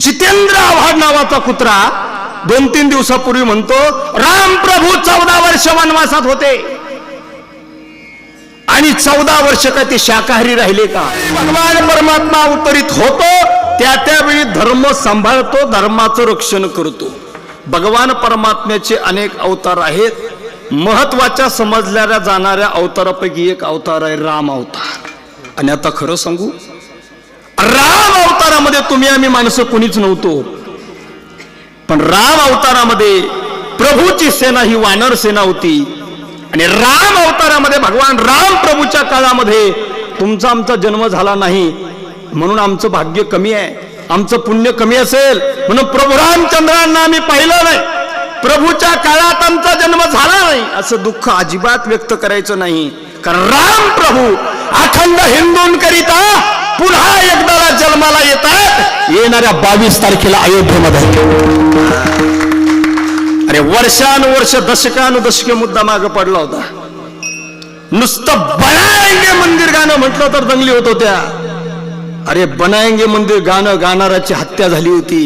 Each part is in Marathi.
जितेंद्र आव्हाड नावाचा कुत्रा दोन तीन दिवसापूर्वी म्हणतो राम प्रभू चौदा वर्ष वनवासात होते. आणि चौदा वर्ष का ते शाकाहारी राहिले का? भगवान परमात्मा अवतरित होतो त्या त्यावेळी धर्म सांभाळतो धर्माचं रक्षण करतो. भगवान परमात्म्याचे अनेक अवतार आहेत. महत्त्वाच्या समजल्या जाणाऱ्या अवतारापैकी एक अवतार आहे राम अवतार. आणि आता खरं सांगू राम अवतारामध्ये तुम्ही आम्ही माणसं कुणीच नव्हतो. पण राम अवतारामध्ये प्रभूची सेना ही वानर सेना होती. आणि राम अवतारामध्ये भगवान राम प्रभूच्या काळामध्ये तुमचा आमचा जन्म झाला नाही. म्हणून आमचं भाग्य कमी आहे. आमचं पुण्य कमी असेल. म्हणून प्रभू रामचंद्रांना आम्ही पाहिलं नाही. प्रभूच्या काळात आमचा जन्म झाला नाही. असं दुःख अजिबात व्यक्त करायचं नाही. कारण राम प्रभू अखंड हिंदूंकरिता पुन्हा एकदा जन्माला येतात. येणाऱ्या बावीस तारखेला अयोध्येमध्ये. अरे वर्षानुवर्ष दशकानुदशके मुद्दा मागे पडला होता. नुसतं बनायंगे मंदिर गाणं म्हटलं तर दंगली होत होत्या. अरे बनाएंगे मंदिर गाणं गाणाराची हत्या झाली होती.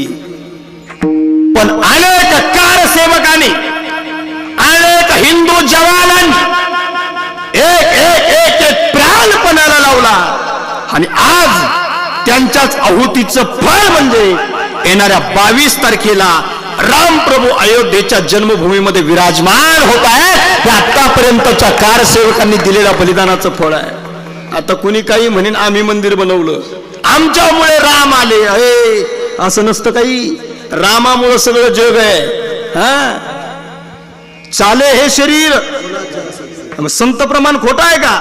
पण अनेक कारसेवकांनी अनेक हिंदू जवानांनी एक एक एक एक प्राणपणाला लावला. आणि आज त्यांच्याच आहुतीचं फळ म्हणजे येणाऱ्या बावीस तारखेला रामप्रभू अयोध्येच्या जन्मभूमीमध्ये विराजमान होत आहे हे आतापर्यंतच्या कारसेवकांनी दिलेल्या बलिदानाचं फळ आहे. आता कुणी काही म्हणेन आम्ही मंदिर बनवलं. आमच्यामुळे राम आले. अरे असं नसतं काही. रामामुळे सगळं जग आहे. हा? चाले हे शरीर. संत प्रमाण खोटं आहे का?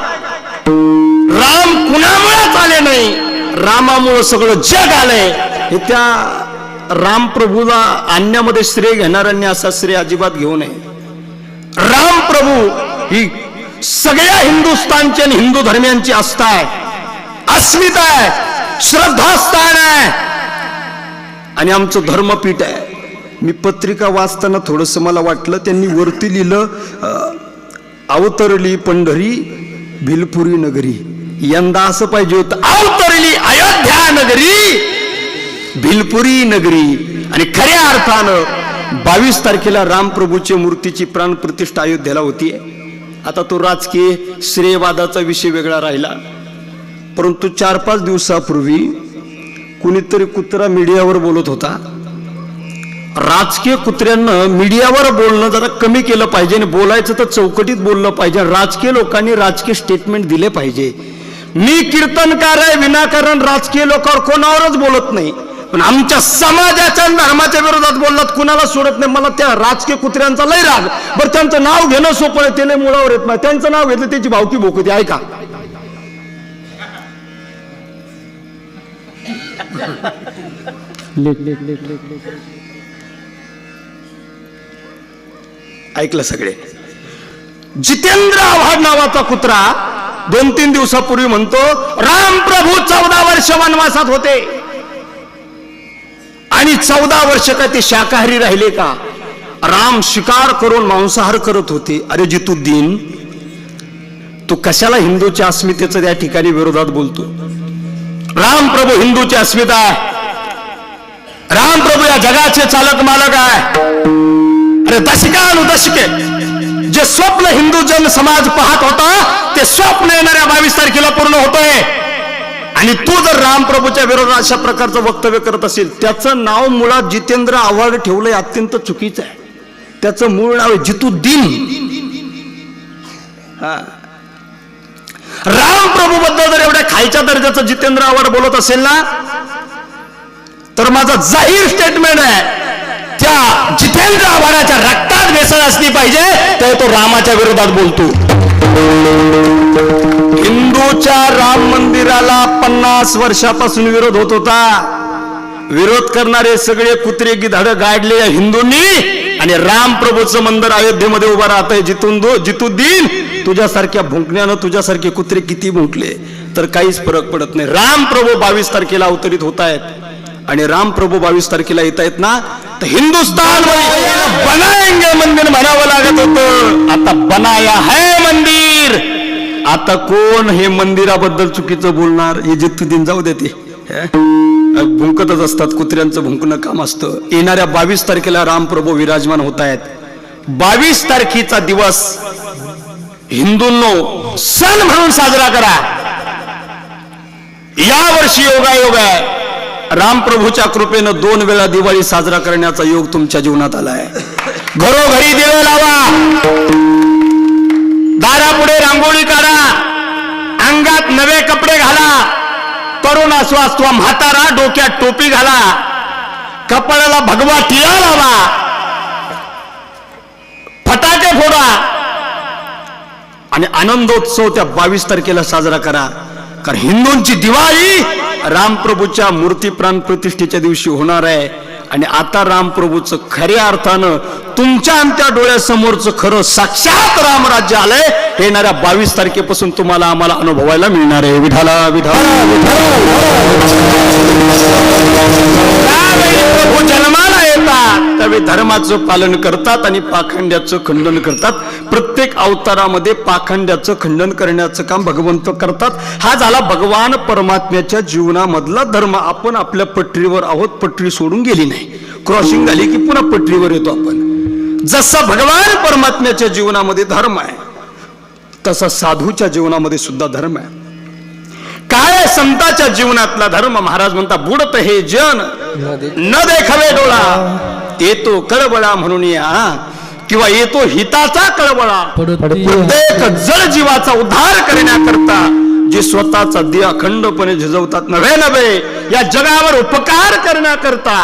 राम कुणामुळेच आले नाही? रामामुळं सगळं जग आलंय. हे त्या राम प्रभूला आणण्यामध्ये श्रेय घेणाऱ्यांनी असा श्रेय अजिबात घेऊ नये. राम प्रभू ही सगळ्या हिंदुस्थानची आणि हिंदू धर्मियांची आस्था आहे. अस्मिता आहे. श्रद्धास्थान आहे. आणि आमचं धर्मपीठ आहे. मी पत्रिका वाचताना थोडस मला वाटलं त्यांनी वरती लिहिलं अवतरली पंढरी भिलपुरी नगरी. यंदा असं पाहिजे होतं अवतरली अयोध्या नगरी. भिलपुरी नगरी. आणि खऱ्या अर्थानं बावीस तारखेला रामप्रभूच्या मूर्तीची प्राण प्रतिष्ठा अयोध्येला होती. आता तो राजकीय श्रेयवादाचा विषय वेगळा राहिला. परंतु चार पाच दिवसापूर्वी कुणीतरी कुत्रा मीडियावर बोलत होता. राजकीय कुत्र्यांना मीडियावर बोलणं जरा कमी केलं पाहिजे आणि बोलायचं तर चौकटीत बोललं पाहिजे. राजकीय लोकांनी राजकीय स्टेटमेंट दिले पाहिजे. मी कीर्तनकार आहे विनाकारण राजकीय लोकांवर कोणावरच बोलत नाही. पण आमच्या समाजाच्या धर्माच्या विरोधात बोललात कुणाला सोडत नाही. मला त्या राजकीय कुत्र्यांचा लय राग. बरं त्यांचं नाव घेणं सोपं आहे ते लय मुळावर येत नाही. त्यांचं नाव घेतलं त्याची भावकी भोकती. ऐका. ऐकलं सगळे. जितेंद्र आव्हाड नावाचा कुत्रा दोन तीन दिवसापूर्वी म्हणतो राम प्रभू चौदा वर्ष वनवासात होते. आणि चौदा वर्ष का ते शाकाहारी राहिले का? राम शिकार करून मांसाहार करत होते. अरे जितुद्दीन तू कशाला हिंदूच्या अस्मितेचं त्या ठिकाणी विरोधात बोलतो राम प्रभू हिंदूची अस्मिता आहे. राम प्रभू या जगाचे चालक मालक आहे. आणि दशकानुदशके जे स्वप्न हिंदू जन समाज पाहत होता ते स्वप्न येणाऱ्या बावीस तारखेला पूर्ण होतोय आणि तू जर रामप्रभूच्या विरोधात अशा प्रकारचं वक्तव्य करत असेल त्याचं नाव मुळात जितेंद्र आव्हाड ठेवलंय अत्यंत चुकीचं आहे. त्याचं मूळ नाव आहे जितुद्दीन. हा. रामप्रभू बद्दल जर एवढ्या खायच्या दर्जाचं जितेंद्र आव्हाड बोलत असेल ना तर माझं जाहीर स्टेटमेंट आहे. त्या जितेंद्र आव्हाडाच्या रक्तात भेसळ असली पाहिजे तर तो रामाच्या विरोधात बोलतो. हिंदूच्या राम मंदिराला पन्नास वर्षापासून विरोध होत होता. विरोध करणारे सगळे कुत्रे गिधाड गाडले या हिंदूंनी आणि राम प्रभूचं मंदिर अयोध्येमध्ये उभं राहत आहे जितून दो जितुद्दीन तुझ्यासारख्या भुंकण्यानं तुझ्यासारखे कुत्रे किती भुंकले? तर काहीच फरक पडत नाही. राम प्रभू बावीस तारखेला अवतरित होत आहेत आणि राम प्रभू बावीस तारखेला येत आहेत ना हिंदुस्तान बनाएंगे मंदिर म्हणावं लागत होतं. आता बनाया है मंदिर. आता कोण हे मंदिराबद्दल चुकीचं बोलणार? हे जितुद्दीन जाऊ देते भुंकतच असतात कुत्र्यांचं भुंकणं काम असतं. येणाऱ्या बावीस तारखेला रामप्रभू विराजमान होत आहेत. बावीस तारखेचा दिवस हिंदूंनो सण म्हणून साजरा करा. या वर्षी योगायोग आहे. रामप्रभूच्या कृपेनं दोन वेळा दिवाळी साजरा करण्याचा योग तुमच्या जीवनात आलाय. घरोघरी दिवे लावा. दारापुढे रांगोळी काढा. अंगात नवे कपडे घाला. तरुण असो म्हातारा डोक्यात टोपी घाला. कपाळाला भगवा टिळा लावा. फटाके फोडा. आणि आनंदोत्सव त्या बावीस तारखेला साजरा करा. कारण हिंदूंची दिवाळी रामप्रभूच्या मूर्ती प्राण प्रतिष्ठेच्या दिवशी होणार आहे आणि आता रामप्रभूचं खऱ्या अर्थानं तुमच्या आमच्या त्या डोळ्यासमोरचं खरं साक्षात रामराज्य आलंय हे येणाऱ्या बावीस तारखेपासून तुम्हाला आम्हाला अनुभवायला मिळणार आहे विधाला विधाला प्रभू त्यावेळी धर्माचं पालन करतात आणि पाखंड्याचं खंडन करतात. प्रत्येक अवतारामध्ये पाखंड्याचं खंडन करण्याचं काम भगवंत करतात. हा झाला भगवान परमात्म्याच्या जीवनामधला धर्म. आपण आपल्या पटरीवर आहोत पटरी सोडून गेली नाही. क्रॉसिंग झाली की पुन्हा पटरीवर येतो आपण. जसा भगवान परमात्म्याच्या जीवनामध्ये धर्म आहे तसा साधूच्या जीवनामध्ये सुद्धा धर्म आहे. काय संताच्या जीवनातला धर्म? महाराज म्हणता बुडत हे जन न देखावे डोळा. येतो कळबळा म्हणून या. किंवा येतो हिताचा कळबळा. प्रत्येक जळ जीवाचा उद्धार करण्याकरता जे स्वतःचा दिया अखंडपणे झिजवतात नव्हे नव्हे या जगावर उपकार करण्याकरता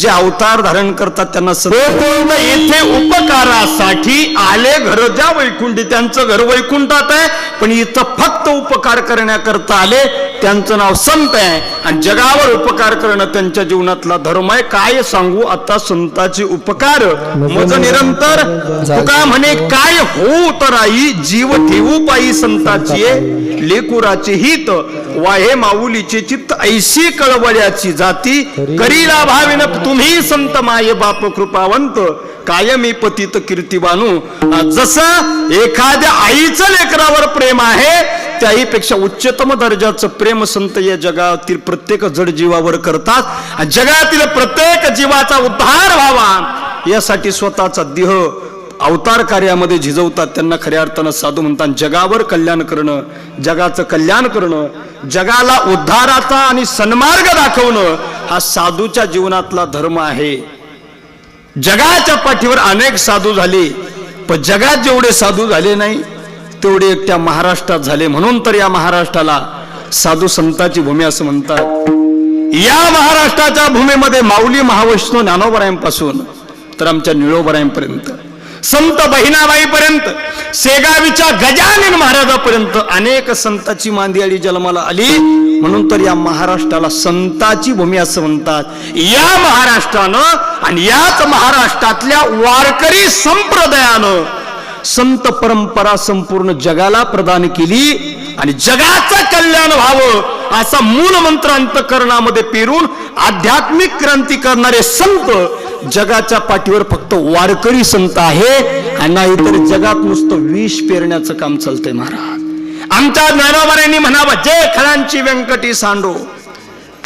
जे अवतार धारण करतात त्यांना सर्व येथे उपकारासाठी आले घर ज्या वैकुंठी त्यांचं घर वैकुंठात आहे पण इथं फक्त उपकार करण्याकरता आले त्यांचं नाव संत आहे. आणि जगावर उपकार करणं त्यांच्या जीवनातला धर्म आहे. काय सांगू? आता संताचे उपकार. मज निरंतर तुका म्हणे काय हो तर आई जीव ठेवू पायी संताची. लेकुराचे हित वाहे माऊलीचे चित्त ऐशी कळवळ्याची जाती करीला भाविन तुम्ही संत माये बाप कृपावंत कायमी पतित कीर्तिबानू जसं एखाद्या आईचं लेकरावर प्रेम आहे त्याहीपेक्षा उच्चतम दर्जाचं प्रेम संत या जगातील प्रत्येक जड जीवावर करतात. जगातील प्रत्येक जीवाचा उद्धार व्हावा यासाठी स्वतःचा देह अवतार कार्यामध्ये झिजवतात त्यांना खऱ्या अर्थानं साधू म्हणतात जगावर कल्याण करणं जगाचं कल्याण करणं जगाला उद्धाराचा आणि सन्मार्ग दाखवणं हा साधूच्या जीवनातला धर्म आहे. जगाच्या पाठीवर अनेक साधू झाले पण जगात जेवढे साधू झाले नाही तेवढे एकट्या महाराष्ट्रात झाले. म्हणून तर या महाराष्ट्राला साधू संताची भूमी असं म्हणतात. या महाराष्ट्राच्या भूमीमध्ये माऊली महावैष्णव ज्ञानोबरायांपासून तर आमच्या निळोबरायांपर्यंत. संत बहिणाबाईपर्यंत सेगावीच्या गजानन महाराजापर्यंत अनेक संताची मांदियाळी जन्माला आली. म्हणून तर या महाराष्ट्राला संताची भूमी असं म्हणतात. या महाराष्ट्रानं आणि याच महाराष्ट्रातल्या वारकरी संप्रदायानं संत परंपरा संपूर्ण जगाला प्रदान केली आणि जगाचं कल्याण व्हावं असा मूल मंत्र अंतकरणामध्ये पेरून आध्यात्मिक क्रांती करणारे संत जगाच्या पाठीवर फक्त वारकरी संत आहे आणि नाहीतर जगात नुसतं विष पेरण्याचं काम चालतंय महाराज. आमच्या ज्ञानोबाऱ्यांनी म्हणावं जे खळांची व्यंकटी सांडो.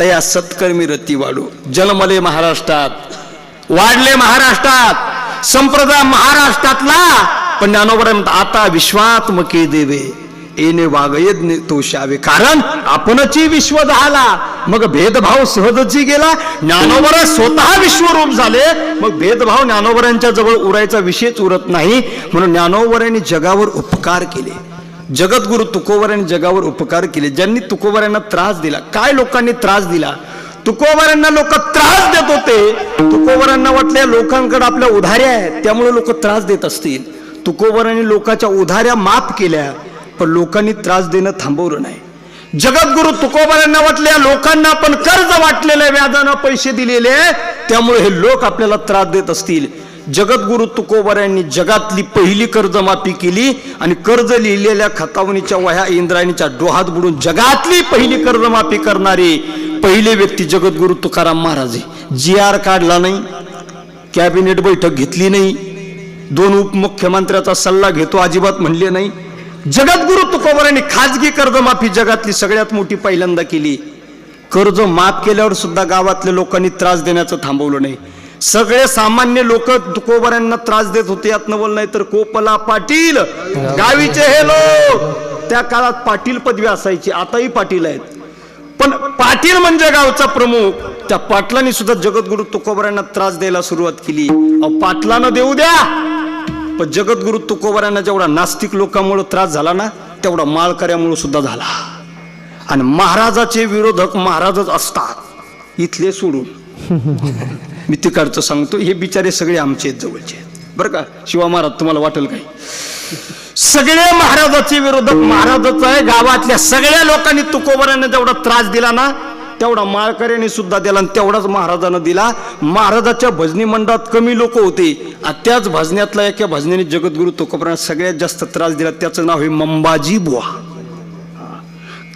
तया सत्कर्मी रती वाढो. जन्मले महाराष्ट्रात वाढले महाराष्ट्रात संप्रदाय महाराष्ट्रातला पण ज्ञानोबरा आता विश्वात्मके देवे. येणे वागयज्ञ तोषावे कारण आपणची विश्व झाला मग भेदभाव सहजची गेला. ज्ञानोबर स्वतः विश्वरूप झाले मग भेदभाव ज्ञानोबरांच्या जवळ उरायचा विषयच उरत नाही. म्हणून ज्ञानोबरांनी जगावर उपकार केले. जगद्गुरु तुकोबरांनी जगावर उपकार केले. ज्यांनी तुकोबरांना त्रास दिला काय लोकांनी त्रास दिला? तुकोबरांना लोक त्रास देत होते. तुकोबरांना वाटल्या लोकांकडे आपल्या उधाऱ्या आहेत त्यामुळे लोक त्रास देत असतील. तुकोबरांनी लोकांच्या उधाऱ्या माफ केल्या. पण लोकांनी त्रास देणं थांबवलं नाही. जगद्गुरु तुकोबारांना वाटल्या लोकांना आपण कर्ज वाटलेल्या व्याजानं पैसे दिलेले आहे, त्यामुळे हे लोक आपल्याला त्रास देत असतील. जगद्गुरु तुकोबाऱ्यांनी जगातली पहिली कर्जमाफी केली आणि कर्ज लिहिलेल्या खतावणीच्या वह्या इंद्रायणीच्या डोहात बुडून जगातली पहिली कर्जमाफी करणारे पहिले व्यक्ती जगद्गुरु तुकाराम महाराज जी आर काढला नाही कॅबिनेट बैठक घेतली नाही दोन उपमुख्यमंत्र्याचा सल्ला घेतो अजिबात म्हणले नाही. जगद्गुरु तुकोबरांनी खाजगी कर्जमाफी जगातली सगळ्यात मोठी पहिल्यांदा केली. कर्ज माफ केल्यावर सुद्धा गावातल्या लोकांनी त्रास देण्याचं थांबवलं नाही. सगळे सामान्य लोक तुकोबऱ्यांना त्रास देत होते यातनं बोल नाही तर कोपला पाटील गावीचे हे लोक. त्या काळात पाटील पदवी असायची आताही पाटील आहेत. पण पाटील म्हणजे गावचा प्रमुख. त्या पाटलांनी सुद्धा जगद्गुरु तुकोबऱ्यांना त्रास द्यायला सुरुवात केली. अहो पाटलानं देऊ द्या. पण जगद्गुरु तुकोबऱ्यांना जेवढा नास्तिक लोकांमुळं त्रास झाला ना तेवढा माळकऱ्यामुळं सुद्धा झाला. आणि महाराजाचे विरोधक महाराजच असतात. इथले सोडून. मी तिकडचं सांगतो हे बिचारे सगळे आमचे आहेत जवळचे आहेत. बरं का? शिवा महाराज तुम्हाला वाटेल काय? सगळे महाराजाचे विरोधक महाराजच आहे. गावातल्या सगळ्या लोकांनी तुकोबऱ्यांना जेवढा त्रास दिला ना तेवढा माळकऱ्याने सुद्धा दिला आणि तेवढाच महाराजानं दिला. महाराजाच्या भजनी मंडळात कमी लोक होते. आणि त्याच भजन्यातला एका भजनेने जगद्गुरु तुकोबरांना सगळ्यात जास्त त्रास दिला. त्याचं नाव आहे मंबाजी बुवा.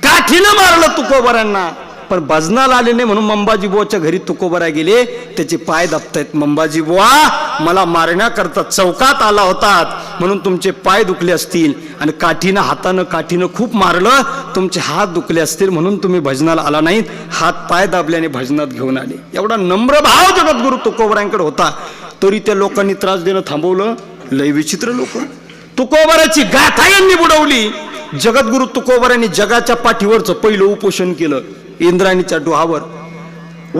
काठीनं मारलं तुकोबऱ्यांना पण भजनाला आले नाही म्हणून मंबाजी बुवाच्या घरी तुकोबरा गेले. त्याचे पाय दाबतायत. मंबाजी बुवा मला मारण्याकरता चौकात आला होतात. म्हणून तुमचे पाय दुखले असतील. आणि काठीनं हातानं काठीनं खूप मारलं. तुमचे हात दुखले असतील म्हणून तुम्ही भजनाला आला नाहीत. हात पाय दाबल्याने भजनात घेऊन आले. एवढा नम्र भाव जगद्गुरु तुकोबरांकडे होता. तरी त्या लोकांनी त्रास देणं थांबवलं. लय विचित्र लोक. तुकोबराची गाथा यांनी बुडवली. जगद्गुरु तुकोबरांनी जगाच्या पाठीवरचं पहिलं उपोषण केलं. इंद्राणीच्या डोहावर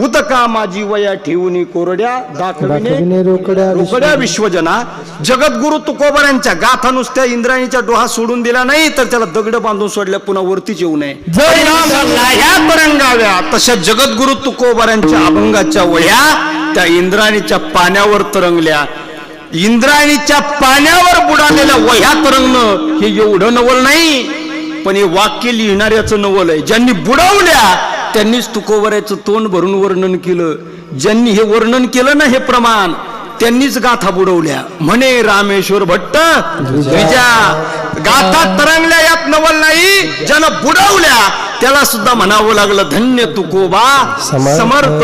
उदका माझी वया ठेवून कोरड्या दाखविणे रोकड्या विश्वजना. जगद्गुरु तुकोबरांच्या गाथा नुसत्या इंद्राणीच्या डोहा सोडून दिला नाही तर त्याला दगड बांधून सोडल्या पुन्हा वरतीच येऊ नये. तरंगाव्या तशा जगद्गुरु तुकोबरांच्या अभंगाच्या वह्या त्या इंद्राणीच्या पाण्यावर तरंगल्या. इंद्राणीच्या पाण्यावर बुडालेल्या वह्या तरंगणं हे एवढं नवल नाही पण हे वाक्य लिहिणाऱ्याचं नवल आहे. ज्यांनी बुडवल्या त्यांनीच तुकोबऱ्याचं तोंड भरून वर्णन केलं. ज्यांनी हे वर्णन केलं ना हे प्रमाण त्यांनीच गाथा बुडवल्या. म्हणे रामेश्वर भट्ट विजा गाथा तरंगल्या यात नवल नाही ज्यानं बुडवल्या त्याला सुद्धा म्हणावं लागलं धन्य तुकोबा समर्थ.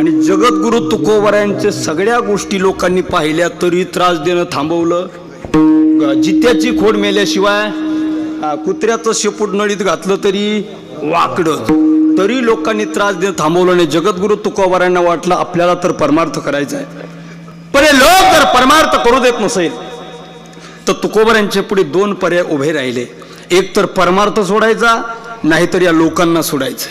आणि जगद्गुरु तुकोबऱ्यांच्या सगळ्या गोष्टी लोकांनी पाहिल्या तरी त्रास देणं थांबवलं. जित्याची खोड मेल्याशिवाय कुत्र्याचं शेपूट नळीत घातलं तरी वाकडं. तरी लोकांनी त्रास देणं थांबवलं नाही. जगद्गुरु तुकोबारांना वाटलं आपल्याला तर परमार्थ करायचा आहे. पण हे लोक जर परमार्थ करू देत नसेल तर तुकोबारांच्या पुढे दोन पर्याय उभे राहिले. एक तर परमार्थ सोडायचा नाहीतर या लोकांना सोडायचं.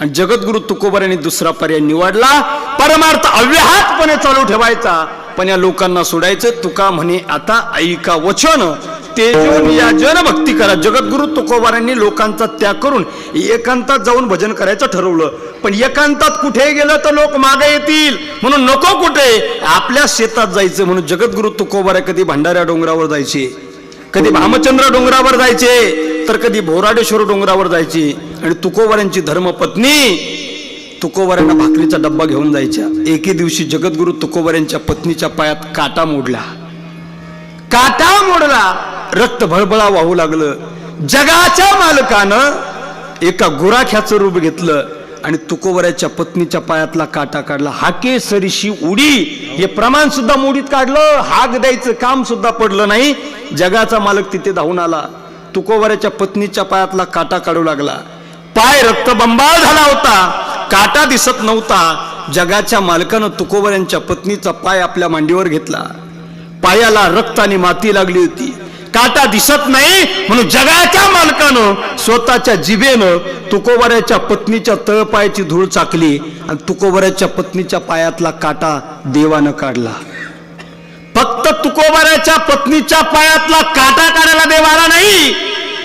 आणि जगद्गुरु तुकोबारांनी दुसरा पर्याय निवडला. परमार्थ अव्याहतपणे चालू ठेवायचा. पण या लोकांना सोडायचं. तुका म्हणे आता ऐका वचन. तेजून या जन भक्ती करा. जगद्गुरु तुकोबारांनी लोकांचा त्याग करून एकांतात जाऊन भजन करायचं ठरवलं. पण एकांतात कुठे गेलं तर लोक मागे येतील. म्हणून नको कुठे. आपल्या शेतात जायचं म्हणून जगद्गुरु तुकोबारा कधी भंडाऱ्या डोंगरावर जायचे. कधी भामचंद्र डोंगरावर जायचे. तर कधी भोराडेश्वर डोंगरावर जायचे. आणि तुकोबारांची धर्मपत्नी तुकोबाऱ्यांना भाकरीचा डब्बा घेऊन जायच्या. एके दिवशी जगद्गुरु तुकोबाऱ्यांच्या पत्नीच्या पायात काटा मोडला. काटा मोडला. रक्त भळबळा वाहू लागलं. जगाच्या मालकानं एका गुराख्याचं रूप घेतलं आणि तुकोबऱ्याच्या पत्नीच्या पायातला काटा काढला. हाके सरीशी उडी हे प्रमाण सुद्धा मोडीत काढलं. हाक द्यायचं काम सुद्धा पडलं नाही. जगाचा मालक तिथे धावून आला. तुकोबऱ्याच्या पत्नीच्या पायातला काटा काढू लागला. पाय रक्तबंबाळ झाला होता. काटा दिसत नव्हता. जगाच्या मालकानं तुकोबऱ्यांच्या पत्नीचा पाय आपल्या मांडीवर घेतला. पायाला रक्त आणि माती लागली होती. काटा दिसत नाही म्हणून जगाच्या मालकानं स्वतःच्या जिभेनं तुकोबऱ्याच्या पत्नीच्या तळपायाची धूळ चाकली आणि तुकोबऱ्याच्या पत्नीच्या पायातला काटा देवानं काढला. फक्त तुकोबऱ्याच्या पत्नीच्या पायातला काटा काढायला देव आला नाही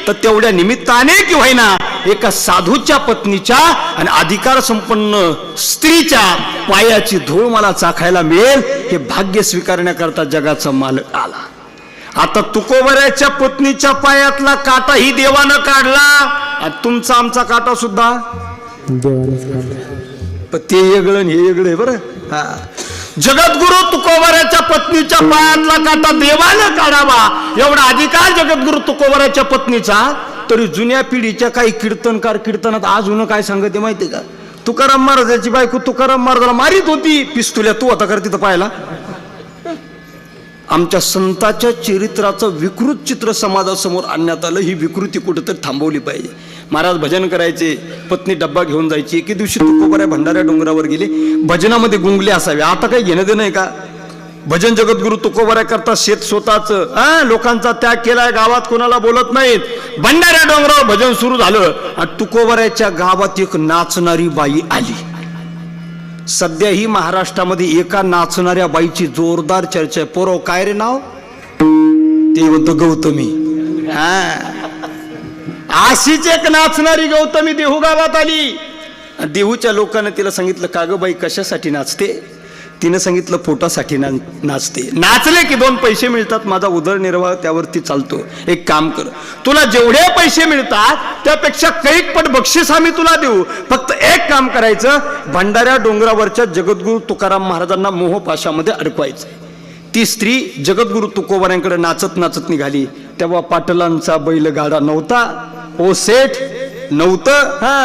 तर तेवढ्या निमित्ताने की होईना एका साधूच्या पत्नीच्या आणि अधिकार संपन्न स्त्रीच्या पायाची धूळ मला चाखायला मिळेल हे भाग्य स्वीकारण्याकरता जगाचा मालक आला. आता तुकोबऱ्याच्या पत्नीच्या पायातला काटा ही देवानं काढला. आणि तुमचा आमचा काटा सुद्धा? पण ते आणि हे वेगळं आहे बरं. हा. जगद्गुरु तुकोबऱ्याच्या पत्नीच्या पायातला काटा देवानं काढावा. एवढा अधिकार जगद्गुरु तुकोबऱ्याच्या पत्नीचा. तरी जुन्या पिढीच्या काही कीर्तनकार कीर्तनात होणं काय सांगते माहिती का? तुकाराम महाराजाची बायको तुकाराम महाराजाला मारित होती. पिस्तुल्या तू आता कर तिथं पाहायला. आमच्या संताच्या चरित्राचं विकृत चित्र समाजासमोर आणण्यात आलं ही विकृती कुठेतरी थांबवली पाहिजे. महाराज भजन करायचे पत्नी डब्बा घेऊन जायची एके दिवशी तुकोबऱ्या भंडाऱ्या डोंगरावर गेले भजनामध्ये गुंगले असावे. आता काही घेणं देणं आहे का? भजन जगद्गुरु तुकोबऱ्या करता शेत स्वतःच. हा लोकांचा त्याग केलाय गावात कोणाला बोलत नाहीत. भंडाऱ्या डोंगरावर भजन सुरू झालं आणि तुकोबऱ्याच्या गावात एक नाचणारी बाई आली. सध्या ही महाराष्ट्रामध्ये एका नाचणाऱ्या बाईची जोरदार चर्चा आहे. पोरो काय रे नाव? ते म्हणतो गौतमी. हा. अशीच एक नाचणारी गौतमी देहू गावात आली. देहूच्या लोकांना तिला सांगितलं का ग बाई कशासाठी नाचते? तिनं सांगितलं पोटासाठी ना नाचते. नाचले की दोन पैसे मिळतात माझा उदरनिर्वाह त्यावरती चालतो. एक काम कर तुला जेवढे पैसे मिळतात त्यापेक्षा कैक पट बक्षीस आम्ही तुला देऊ. फक्त एक काम करायचं भंडाऱ्या डोंगरावरच्या जगद्गुरु तुकाराम महाराजांना मोहपाशामध्ये अडकवायचं. ती स्त्री जगद्गुरु तुकोबाऱ्यांकडे नाचत नाचत निघाली. तेव्हा पाटलांचा बैलगाडा नव्हता ओ सेठ नव्हतं. हा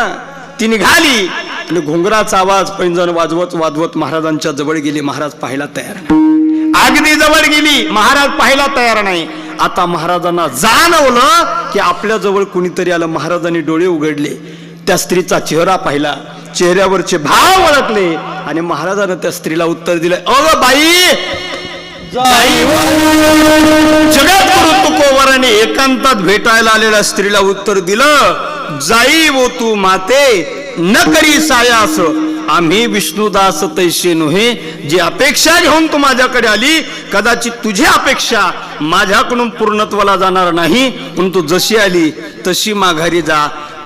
ती निघाली. आणि घोंगराचा आवाज पैंजण वाजवत वाजवत महाराजांच्या जवळ गेली. महाराज पाहायला तयार नाही. अगदी जवळ गेली. महाराज पाहायला तयार नाही. आता महाराजांना जाणवलं की आपल्या जवळ कुणीतरी आलं. महाराजांनी डोळे उघडले. त्या स्त्रीचा चेहरा पाहिला. चेहऱ्यावरचे भाव ओळखले. आणि महाराजानं त्या स्त्रीला उत्तर दिलं अग बाई जगद्गुरु तुकोवराने एकांतात भेटायला आलेल्या स्त्रीला उत्तर दिलं. जाई वो तू माते न करी सायास आम्ही विष्णुदास तैसे नव्हे जी अपेक्षा घेऊन तू माझ्याकडे आली कदाचित तुझी अपेक्षा माझ्याकडून पूर्णत्वाला जाणार नाही पण तू जशी आली तशी माघारी जा.